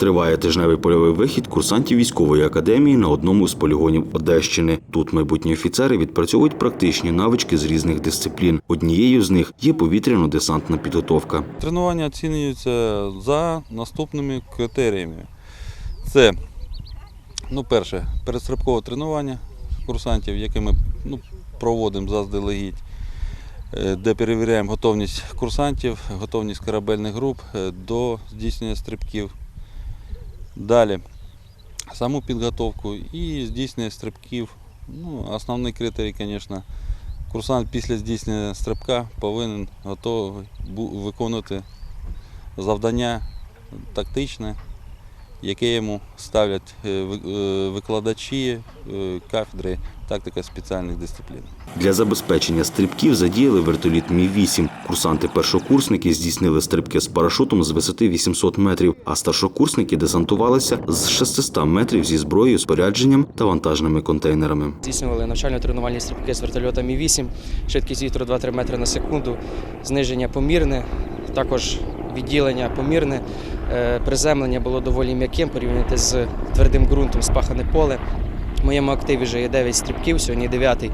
Триває тижневий польовий вихід курсантів військової академії на одному з полігонів Одещини. Тут майбутні офіцери відпрацьовують практичні навички з різних дисциплін. Однією з них є повітряно-десантна підготовка. Тренування оцінюються за наступними критеріями. Це, ну, перше, передстрибкове тренування курсантів, яке ми ну, проводимо заздалегідь, е, де перевіряємо готовність курсантів, готовність корабельних груп е, до здійснення стрибків. Далі. Саму підготовку. І здійснення стрибків. Ну, основний критерій, звісно, курсант після здійснення стрибка повинен готовий виконувати завдання тактичне, яке йому ставлять е, е, викладачі е, кафедри тактика спеціальних дисциплін. Для забезпечення стрибків задіяли вертоліт Мі-8. Курсанти-першокурсники здійснили стрибки з парашутом з висоти 800 метрів, а старшокурсники десантувалися з 600 метрів зі зброєю, спорядженням та вантажними контейнерами. Здійснювали навчально-тренувальні стрибки з вертольота Мі-8, швидкість вітру 2-3 метри на секунду, зниження помірне, також відділення помірне. Е, Приземлення було доволі м'яким порівняти з твердим ґрунтом, спахане поле. В моєму активі вже є 9 стрибків, сьогодні 9.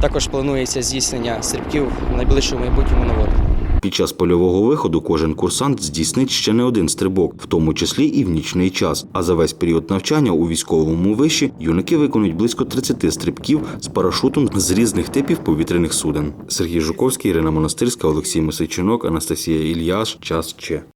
Також планується здійснення стрибків в найближчому майбутньому на воду. Під час польового виходу кожен курсант здійснить ще не один стрибок, в тому числі і в нічний час. А за весь період навчання у військовому виші юнаки виконують близько 30 стрибків з парашутом з різних типів повітряних суден. Сергій Жуковський, Ірина Монастирська, Олексій Мисичинок, Анастасія Ільяш. Час Че.